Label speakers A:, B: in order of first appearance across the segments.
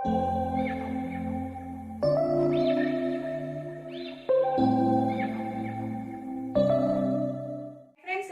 A: Friends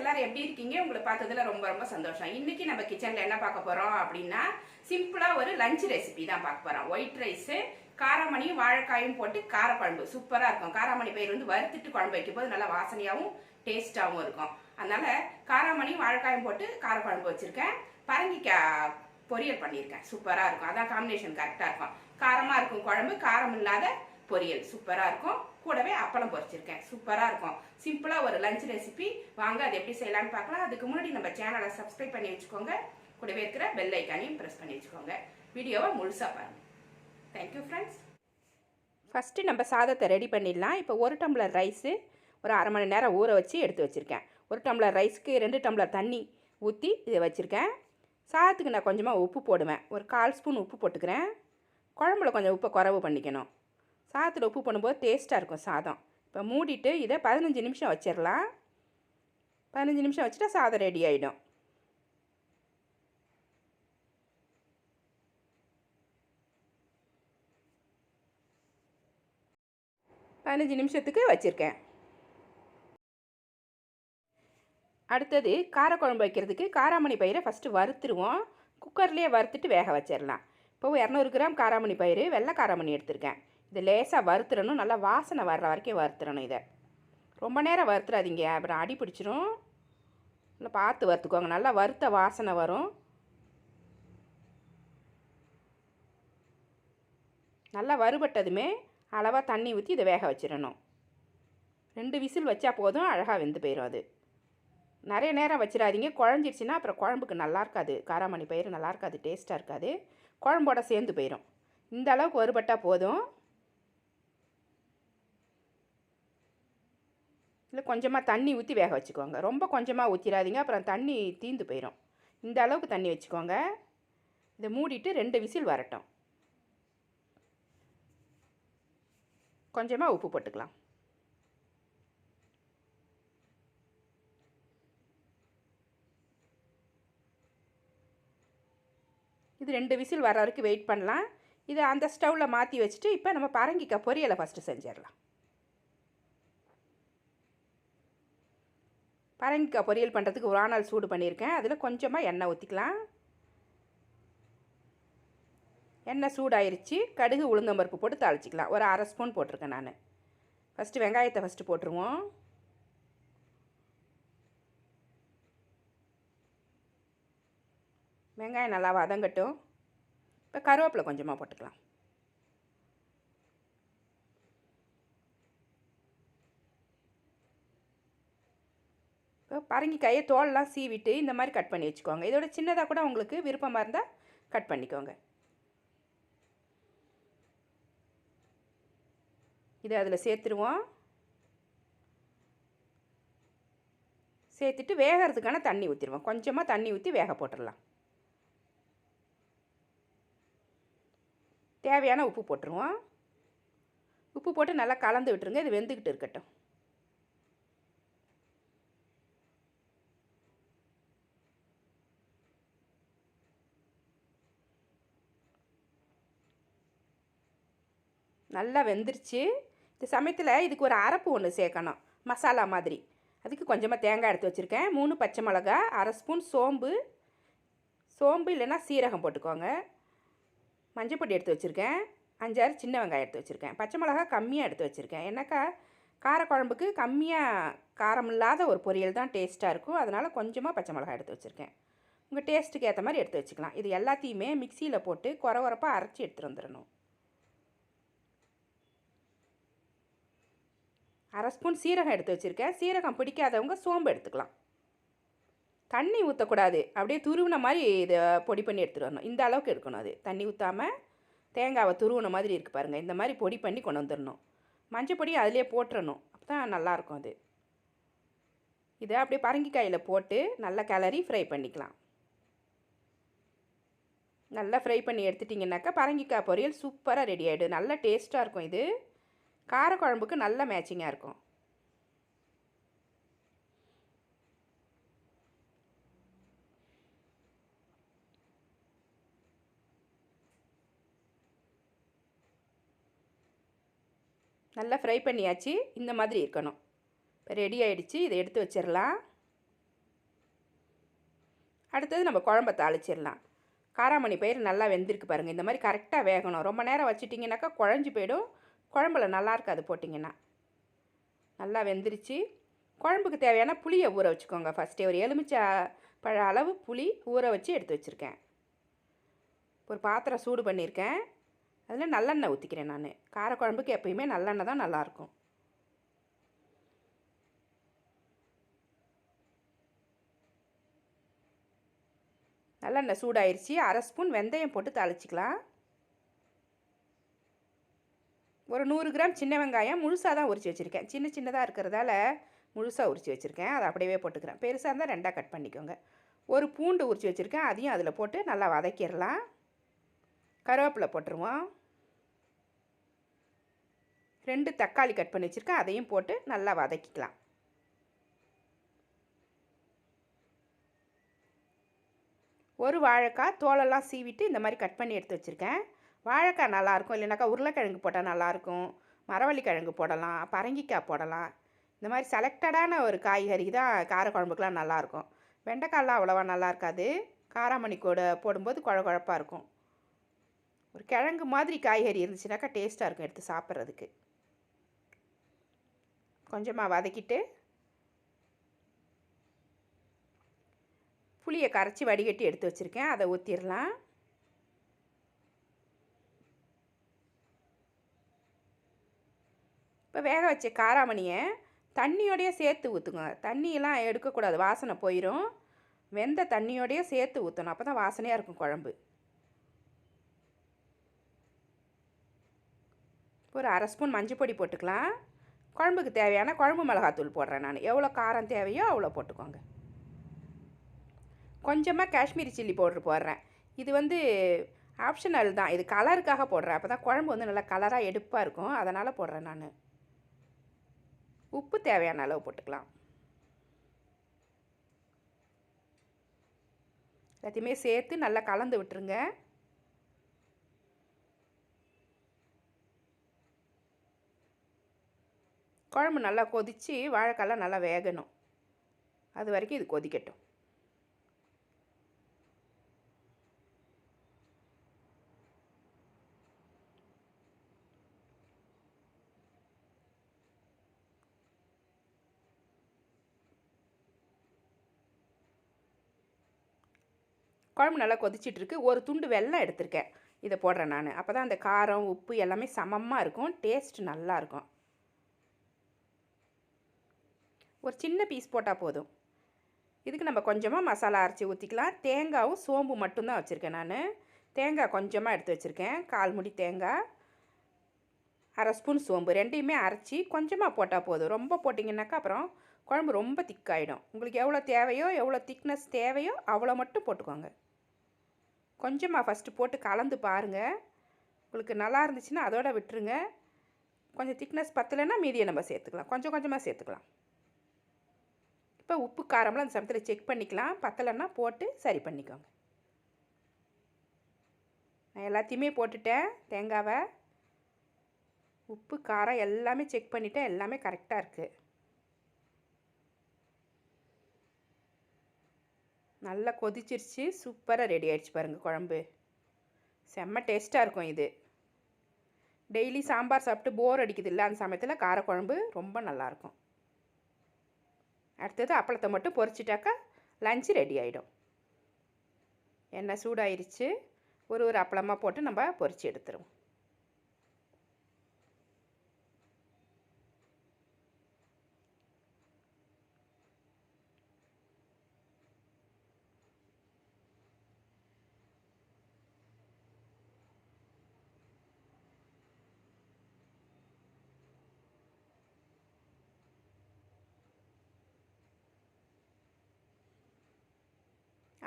A: எல்லாரும் எப்படி இருக்கீங்க? உங்களை பார்த்ததுல ரொம்ப ரொம்ப சந்தோஷம். இன்னைக்கு நம்ம கிச்சன்ல என்ன பார்க்க போறோம் அப்படின்னா சிம்பிளா ஒரு லஞ்ச் ரெசிபி தான் பார்க்க போறோம். ஒயிட் ரைஸ் காராமணியும் வாழைக்காயும் போட்டு காரக்குழம்பு. சூப்பரா இருக்கும். காராமணி பயிர் வந்து வறுத்துட்டு குழம்பு வைக்கும் போது நல்லா வாசனையாகவும் டேஸ்டாகவும் இருக்கும். அதனால காராமணியும் வாழைக்காயும் போட்டு காரக்குழம்பு வச்சிருக்கேன். பரங்கிக்காய் பொரியல் பண்ணியிருக்கேன். சூப்பராக இருக்கும். அதான் காம்பினேஷன் கரெக்டாக இருக்கும். காரமாக இருக்கும் குழம்பு காரம் இல்லாத பொரியல். சூப்பராக இருக்கும். கூடவே அப்பளம் பொரிச்சிருக்கேன். சூப்பராக இருக்கும். சிம்பிளாக ஒரு லஞ்ச் ரெசிபி வாங்க அது எப்படி செய்யலாம்னு பார்க்கலாம். அதுக்கு முன்னாடி நம்ம சேனலை சப்ஸ்கிரைப் பண்ணி வச்சுக்கோங்க. கூடவே இருக்கிற பெல் ஐக்கானையும் ப்ரெஸ் பண்ணி வச்சுக்கோங்க. வீடியோவை முழுசா பாருங்கள் தேங்க்யூ ஃப்ரெண்ட்ஸ் ஃபஸ்ட்டு நம்ம சாதத்தை ரெடி பண்ணிடலாம். இப்போ ஒரு டம்ளர் ரைஸு ஒரு அரை மணி நேரம் ஊற வச்சு எடுத்து வச்சுருக்கேன். ஒரு டம்ளர் ரைஸ்க்கு ரெண்டு டம்ளர் தண்ணி ஊற்றி இதை வச்சுருக்கேன். சாதத்துக்கு நான் கொஞ்சமாக உப்பு போடுவேன். ஒரு கால் ஸ்பூன் உப்பு போட்டுக்கிறேன். குழம்புல கொஞ்சம் உப்பை குறவு பண்ணிக்கணும். சாதத்தில் உப்பு போடும்போது டேஸ்ட்டாக இருக்கும் சாதம். இப்போ மூடிட்டு இதை பதினஞ்சு நிமிஷம் வச்சிடலாம். பதினஞ்சு நிமிஷம் வச்சுட்டா சாதம் ரெடி ஆகிடும் பதினஞ்சு நிமிஷத்துக்கு வச்சுருக்கேன். அடுத்தது காரக்குழம்பு வைக்கிறதுக்கு காராமணி பயிரை ஃபஸ்ட்டு வறுத்துருவோம். குக்கர்லேயே வறுத்துட்டு வேக வச்சிடலாம் இப்போ இரநூறு கிராம் காராமணி பயிர் வெள்ளை காராமணி எடுத்திருக்கேன். இதை லேசாக வறுத்துடணும் நல்லா வாசனை வர்ற வரைக்கும் வறுத்துடணும் இதை. ரொம்ப நேரம் வறுத்துறாதீங்க. அப்புறம் அடி பிடிச்சிரும். நல்லா பார்த்து வறுத்துக்கோங்க. நல்லா வறுத்த வாசனை வரும். நல்லா வறுபட்டதுமே அளவாக தண்ணி ஊற்றி இதை வேக வச்சிடணும் ரெண்டு விசில் வச்சா போதும். அழகாக வெந்து போயிடும் அது. நிறைய நேரம் வச்சிடாதீங்க. குழஞ்சிருச்சுன்னா அப்புறம் குழம்புக்கு நல்லா இருக்காது. காராமணி பயிர் நல்லா இருக்காது. டேஸ்ட்டாக இருக்காது. குழம்போட சேர்ந்து போயிடும் இந்த அளவுக்கு வறுபட்டால் போதும். இல்லை கொஞ்சமாக தண்ணி ஊற்றி வேக வச்சுக்கோங்க. ரொம்ப கொஞ்சமாக ஊற்றிடாதீங்க அப்புறம் தண்ணி தீந்து போயிடும் இந்த அளவுக்கு தண்ணி வச்சுக்கோங்க. இதை மூடிட்டு ரெண்டு விசில் வரட்டும். கொஞ்சமாக உப்பு போட்டுக்கலாம். இது ரெண்டு விசில் வர வரைக்கும் வெயிட் பண்ணலாம். இதை அந்த ஸ்டவ்வில் மாற்றி வச்சுட்டு இப்போ நம்ம பரங்கிக்காய் பொரியலை ஃபஸ்ட்டு செஞ்சிடலாம். பரங்கிக்காய் பொரியல் பண்ணுறதுக்கு ஒரு ஆனால் சூடு பண்ணியிருக்கேன். அதில் கொஞ்சமாக எண்ணெய் ஊற்றிக்கலாம் எண்ணெய் சூடாயிருச்சு. கடுகு உளுந்தம்பருப்பு போட்டு தாளிச்சிக்கலாம். ஒரு அரை ஸ்பூன் போட்டிருக்கேன் நான். ஃபஸ்ட்டு வெங்காயத்தை ஃபஸ்ட்டு போட்டுருவோம். வெங்காயம் நல்லா வதங்கட்டும். இப்போ கருவேப்பிலை கொஞ்சமாக போட்டுக்கலாம். இப்போ பரங்கிக்காயை தோலெலாம் சீவிட்டு இந்த மாதிரி கட் பண்ணி வச்சுக்கோங்க. இதோட சின்னதாக கூட உங்களுக்கு விருப்பமாக இருந்தால் கட் பண்ணிக்கோங்க. இதை அதில் சேர்த்துருவோம். சேர்த்துட்டு வேகிறதுக்கான தண்ணி ஊற்றிடுவோம் கொஞ்சமாக தண்ணி ஊற்றி வேக போட்டுடலாம். தேவையான உப்பு போட்டுருவோம். உப்பு போட்டு நல்லா கலந்து விட்டுருங்க. இது வெந்துக்கிட்டு இருக்கட்டும். நல்லா வெந்துருச்சு. இந்த சமயத்தில் இதுக்கு ஒரு அரைப்பு ஒன்று சேர்க்கணும். மசாலா மாதிரி. அதுக்கு கொஞ்சமாக தேங்காய் எடுத்து வச்சுருக்கேன். மூணு பச்சை மிளகா அரை ஸ்பூன் சோம்பு. சோம்பு இல்லைன்னா சீரகம் போட்டுக்கோங்க. மஞ்சப்பொடி எடுத்து வச்சுருக்கேன். அஞ்சாறு சின்ன வெங்காயம் எடுத்து வச்சுருக்கேன். பச்சை மிளகா கம்மியாக எடுத்து வச்சுருக்கேன். என்னக்கா காரக்குழம்புக்கு கம்மியாக காரம் இல்லாத ஒரு பொரியல் தான் டேஸ்ட்டாக இருக்கும். அதனால் கொஞ்சமாக பச்சை மிளகா எடுத்து வச்சுருக்கேன். உங்கள் டேஸ்ட்டுக்கு ஏற்ற மாதிரி எடுத்து வச்சுக்கலாம். இது எல்லாத்தையுமே மிக்சியில் போட்டு குறை குறப்பாக அரைச்சி எடுத்துகிட்டு வந்துடணும். அரை ஸ்பூன் சீரகம் எடுத்து வச்சுருக்கேன். சீரகம் பிடிக்காதவங்க சோம்பு எடுத்துக்கலாம். தண்ணி ஊற்றக்கூடாது அப்படியே துருவின மாதிரி இதை பொடி பண்ணி எடுத்துகிட்டு வரணும். இந்த அளவுக்கு எடுக்கணும் அது. தண்ணி ஊற்றாமல் தேங்காவை துருவின மாதிரி இருக்குது பாருங்கள் இந்த மாதிரி பொடி பண்ணி கொண்டு வந்துடணும் மஞ்சள் பொடி அதிலே போட்டுறணும். அப்போ தான் நல்லாயிருக்கும் அது. இதை அப்படியே பரங்கிக்காயில் போட்டு நல்லா கிளறி ஃப்ரை பண்ணிக்கலாம். நல்லா ஃப்ரை பண்ணி எடுத்துட்டிங்கனாக்கா பரங்கிக்காய் பொரியல் சூப்பராக ரெடி ஆகிடும் நல்லா டேஸ்ட்டாக இருக்கும் இது. காரக்குழம்புக்கு நல்ல மேட்சிங்காக இருக்கும். நல்லா ஃப்ரை பண்ணியாச்சு. இந்த மாதிரி இருக்கணும். இப்போ ரெடி ஆகிடுச்சு இதை எடுத்து வச்சிடலாம். அடுத்தது நம்ம குழம்ப தாளிச்சிடலாம். காராமணி பயிர் நல்லா வெந்திருக்கு பாருங்கள் இந்த மாதிரி கரெக்டாக வேகணும். ரொம்ப நேரம் வச்சிட்டிங்கனாக்கா குழஞ்சி போயிடும். குழம்புல நல்லா இருக்காது போட்டிங்கன்னா. நல்லா வெந்துருச்சு. குழம்புக்கு தேவையான புளியை ஊற வச்சுக்கோங்க. ஃபஸ்ட்டே ஒரு எலுமிச்சை பழ அளவு புளி ஊற வச்சு எடுத்து வச்சுருக்கேன். ஒரு பாத்திரம் சூடு பண்ணியிருக்கேன். அதில் நல்லெண்ணெய் ஊற்றிக்கிறேன் நான். காரக்குழம்புக்கு எப்பயுமே நல்லெண்ணெய் தான் நல்லாயிருக்கும். நல்லெண்ணெய் சூடாயிருச்சு. அரை ஸ்பூன் வெந்தயம் போட்டு தாளிச்சிக்கலாம். ஒரு நூறு கிராம் சின்ன வெங்காயம் முழுசாக தான் உரித்து வச்சுருக்கேன். சின்ன சின்னதாக இருக்கிறதால முழுசாக உரித்து வச்சுருக்கேன். அதை அப்படியே போட்டுக்கிறேன். பெருசாக இருந்தால் ரெண்டாக கட் பண்ணிக்கோங்க. ஒரு பூண்டு உரித்து வச்சுருக்கேன். அதையும் அதில் போட்டு நல்லா வதக்கிடலாம். கருவேப்பிலை போட்டுருவோம். ரெண்டு தக்காளி கட் பண்ணி வச்சுருக்கேன். அதையும் போட்டு நல்லா வதக்கிக்கலாம். ஒரு வாழைக்காய் தோலெல்லாம் சீவிட்டு இந்த மாதிரி கட் பண்ணி எடுத்து வச்சுருக்கேன். வாழைக்காய் நல்லாயிருக்கும். இல்லைனாக்கா உருளைக்கிழங்கு போட்டால் நல்லாயிருக்கும். மரவள்ளி கிழங்கு போடலாம். பரங்கிக்காய் போடலாம். இந்த மாதிரி செலக்டடான ஒரு காய்கறி தான் காரக்குழம்புக்கெலாம் நல்லாயிருக்கும். வெண்டைக்காயெலாம் அவ்வளோவா நல்லா இருக்காது காராமணி கூட போடும்போது குழ குழப்பாக இருக்கும். ஒரு கிழங்கு மாதிரி காய்கறி இருந்துச்சுனாக்கா டேஸ்ட்டாக இருக்கும் எடுத்து சாப்பிட்றதுக்கு. கொஞ்சமாக வதக்கிட்டு புளியை கரைச்சி வடிகட்டி எடுத்து வச்சுருக்கேன். அதை ஊற்றிடலாம் இப்போ வேக வச்ச காராமணியை தண்ணியோடையே சேர்த்து ஊற்றுங்க தண்ணியெல்லாம் எடுக்கக்கூடாது. வாசனை போயிடும் வெந்த தண்ணியோடையே சேர்த்து ஊற்றணும் அப்போ தான் வாசனையாக இருக்கும் குழம்பு. ஒரு அரை ஸ்பூன் மஞ்சள் பொடி போட்டுக்கலாம். குழம்புக்கு தேவையான குழம்பு மிளகாத்தூள் போடுறேன் நான். எவ்வளோ காரம் தேவையோ அவ்வளோ போட்டுக்கோங்க. கொஞ்சமாக காஷ்மீரி சில்லி பவுட்ரு போடுறேன். இது வந்து ஆப்ஷனல் தான். இது கலருக்காக போடுறேன். அப்போ தான் குழம்பு வந்து நல்லா கலராக எடுப்பாக இருக்கும். அதனால் போடுறேன் நான். உப்பு தேவையான அளவு போட்டுக்கலாம். எல்லாத்தையுமே சேர்த்து நல்லா கலந்து விட்டுருங்க. குழம்பு நல்லா கொதித்து வாழைக்காலாம் நல்லா வேகணும். அது வரைக்கும் இது கொதிக்கட்டும். குழம்பு நல்லா கொதிச்சிட்ருக்கு. ஒரு துண்டு வெல்லம் எடுத்திருக்கேன். இதை போடுறேன் நான். அப்போ தான் அந்த காரம் உப்பு எல்லாமே சமமாக இருக்கும். டேஸ்ட் நல்லாயிருக்கும் ஒரு சின்ன பீஸ் போட்டால் போதும். இதுக்கு நம்ம கொஞ்சமாக மசாலா அரைச்சி ஊற்றிக்கலாம் தேங்காவும் சோம்பு மட்டும்தான் வச்சுருக்கேன் நான். தேங்காய் கொஞ்சமாக எடுத்து வச்சுருக்கேன். கால் முடி தேங்காய். அரை ஸ்பூன் சோம்பு ரெண்டையுமே அரைச்சி கொஞ்சமாக போட்டால் போதும். ரொம்ப போட்டிங்கனாக்கா அப்புறம் குழம்பு ரொம்ப திக்காயிடும். உங்களுக்கு எவ்வளோ தேவையோ எவ்வளோ திக்னஸ் தேவையோ அவ்வளோ மட்டும் போட்டுக்கோங்க. கொஞ்சமாக ஃபஸ்ட்டு போட்டு கலந்து பாருங்கள் உங்களுக்கு நல்லா இருந்துச்சுன்னா அதோட விட்டுருங்க. கொஞ்சம் திக்னஸ் பத்தலைன்னா மீதியை நம்ம சேர்த்துக்கலாம். கொஞ்சம் கொஞ்சமாக சேர்த்துக்கலாம். இப்போ உப்பு காரம்லாம் அந்த சமயத்தில் செக் பண்ணிக்கலாம். பத்தலைன்னா போட்டு சரி பண்ணிக்கோங்க. நான் எல்லாத்தையுமே போட்டுட்டேன் தேங்காவை. உப்பு காரம் எல்லாமே செக் பண்ணிவிட்டேன் எல்லாமே கரெக்டாக இருக்குது நல்லா கொதிச்சிருச்சு. சூப்பராக ரெடி ஆகிடுச்சு பாருங்கள் குழம்பு. செம்ம டேஸ்ட்டாக இருக்கும் இது. டெய்லி சாம்பார் சாப்பிட்டு போர் அடிக்குது இல்லை அந்த சமயத்தில் காரக்குழம்பு ரொம்ப நல்லாயிருக்கும் அடுத்தது அப்பளத்தை மட்டும் பொரிச்சிட்டாக்கா லஞ்சு ரெடி ஆகிடும் எண்ணெய் சூடாயிருச்சு. ஒரு ஒரு அப்பளமாக போட்டு நம்ம பொறிச்சு எடுத்துருவோம்.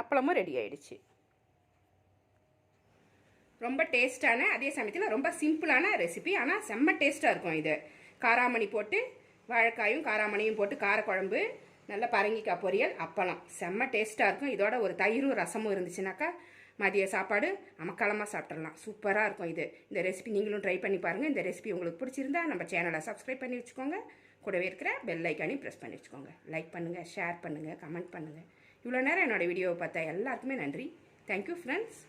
A: அப்பளமும் ரெடி ஆயிடுச்சு. ரொம்ப டேஸ்டான அதே சமயத்தில் ரொம்ப சிம்பிளான ரெசிபி ஆனால் செம்ம டேஸ்ட்டாக இருக்கும் இது. காராமணி போட்டு வாழைக்காயும் காராமணியும் போட்டு காரக்குழம்பு நல்ல பரங்கிக்காய் பொரியல் அப்பளம். செம்ம டேஸ்ட்டாக இருக்கும். இதோட ஒரு தயிரும் ரசமும் இருந்துச்சுனாக்கா மதிய சாப்பாடு அமக்காலமாக சாப்பிட்றலாம் சூப்பராக இருக்கும் இது. இந்த ரெசிபி நீங்களும் ட்ரை பண்ணி பாருங்கள் இந்த ரெசிபி உங்களுக்கு பிடிச்சிருந்தா நம்ம சேனலை சப்ஸ்கிரைப் பண்ணி வச்சுக்கோங்க. கூடவே இருக்கிற பெல் ஐக்கானையும் ப்ரெஸ் பண்ணி வச்சுக்கோங்க. லைக் பண்ணுங்கள் ஷேர் பண்ணுங்கள் கமெண்ட் பண்ணுங்கள் இவ்வளோ நேரம் என்னோடய வீடியோவை பார்த்தா எல்லாருக்குமே நன்றி. Thank you friends